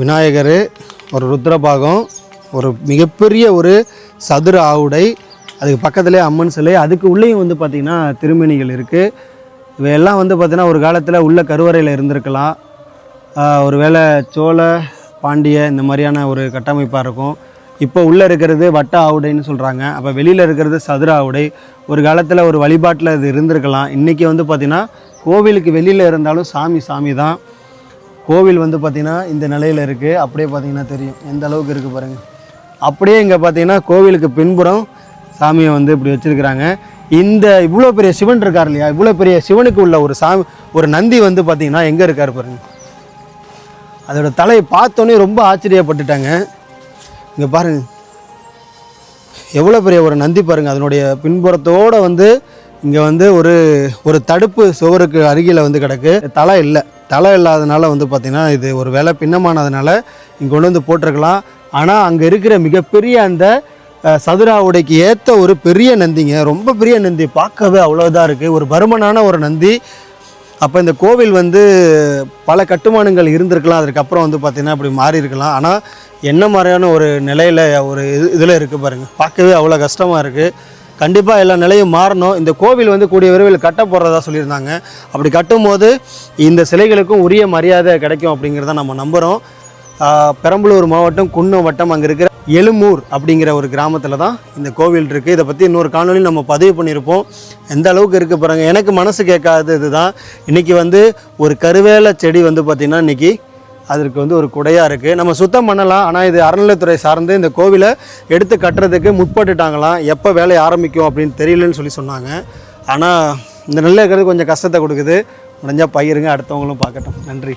விநாயகர் ஒரு ருத்ரபாகம் ஒரு மிகப்பெரிய ஒரு சதுர ஆவுடை அதுக்கு பக்கத்துலேயே அம்மன் சிலை அதுக்கு உள்ளேயும் வந்து பார்த்திங்கன்னா திருமணிகள் இருக்குது இவையெல்லாம் வந்து பார்த்திங்கன்னா ஒரு காலத்தில் உள்ள கருவறையில் இருந்திருக்கலாம். ஒரு வேளை சோழ பாண்டிய இந்த மாதிரியான ஒரு கட்டமைப்பாக இருக்கும். இப்போ உள்ளே இருக்கிறது வட்ட ஆவுடைன்னு சொல்கிறாங்க அப்போ வெளியில் இருக்கிறது சதுர ஆவுடை. ஒரு காலத்தில் ஒரு வழிபாட்டில் இது இருந்திருக்கலாம். இன்றைக்கி வந்து பார்த்திங்கன்னா கோவிலுக்கு வெளியில் இருந்தாலும் சாமி சாமி தான் கோவில் வந்து பார்த்திங்கன்னா இந்த நிலையில் இருக்குது அப்படியே பார்த்தீங்கன்னா தெரியும். எந்த அளவுக்கு இருக்குது பாருங்கள் அப்படியே இங்கே பார்த்தீங்கன்னா கோவிலுக்கு பின்புறம் சாமியை வந்து இப்படி வச்சுருக்கிறாங்க. இந்த இவ்வளோ பெரிய சிவன் இருக்கார் இல்லையா? இவ்வளோ பெரிய சிவனுக்கு உள்ள ஒரு சாமி ஒரு நந்தி வந்து பார்த்திங்கன்னா எங்கே இருக்கார் பாருங்க. அதோட தலையை பார்த்தோன்னே ரொம்ப ஆச்சரியப்பட்டுட்டாங்க. இங்கே பாருங்கள் எவ்வளோ பெரிய ஒரு நந்தி பாருங்கள் அதனுடைய பின்புறத்தோடு வந்து இங்கே வந்து ஒரு ஒரு தடுப்பு சுவருக்கு அருகில் வந்து கிடக்கு. தலை இல்லை. தலை இல்லாதனால வந்து பார்த்திங்கன்னா இது ஒரு வேலை பின்னமானதுனால இங்கே கொண்டு வந்து போட்டிருக்கலாம். ஆனால் அங்கே இருக்கிற மிகப்பெரிய அந்த சதுரா உடைக்கு ஏற்ற ஒரு பெரிய நந்திங்க ரொம்ப பெரிய நந்தி பார்க்கவே அவ்வளோதான் இருக்குது ஒரு பருமனான ஒரு நந்தி. அப்போ இந்த கோவில் வந்து பல கட்டுமானங்கள் இருந்திருக்கலாம். அதுக்கப்புறம் வந்து பார்த்திங்கன்னா அப்படி மாறி இருக்கலாம் ஆனால் என்ன மாதிரியான ஒரு நிலையில் ஒரு இது இதில் இருக்குது பாருங்கள் பார்க்கவே அவ்வளோ கஷ்டமாக இருக்குது கண்டிப்பாக எல்லா நிலையும் மாறணும். இந்த கோவில் வந்து கூடிய விரைவில் கட்ட போகிறதா சொல்லியிருந்தாங்க. அப்படி கட்டும்போது இந்த சிலைகளுக்கும் உரிய மரியாதை கிடைக்கும் அப்படிங்கிறத நம்ம நம்புகிறோம் பெரம்பலூர் மாவட்டம் குன்னம் வட்டம் அங்கே இருக்கிற எழுமூர் அப்படிங்கிற ஒரு கிராமத்தில் தான் இந்த கோவில் இருக்குது இதை பற்றி இன்னொரு காணொலி நம்ம பதிவு பண்ணியிருப்போம். எந்த அளவுக்கு இருக்குது பாருங்க. எனக்கு மனசு கேட்காது இதுதான். இன்றைக்கி வந்து ஒரு கருவேல செடி வந்து பார்த்திங்கன்னா இன்றைக்கி அதற்கு வந்து ஒரு குடையாக இருக்குது நம்ம சுத்தம் பண்ணலாம் ஆனால் இது அறநிலைத்துறை சார்ந்து இந்த கோவிலை எடுத்து கட்டுறதுக்கு முற்பட்டுட்டாங்களாம். எப்போ வேலையை ஆரம்பிக்கும் அப்படின்னு தெரியலன்னு சொல்லி சொன்னாங்க. ஆனால் இந்த நெல் இருக்கிறது கொஞ்சம் கஷ்டத்தை கொடுக்குது. முடிஞ்சால் பயிருங்க அடுத்தவங்களும் பார்க்கட்டும். நன்றி.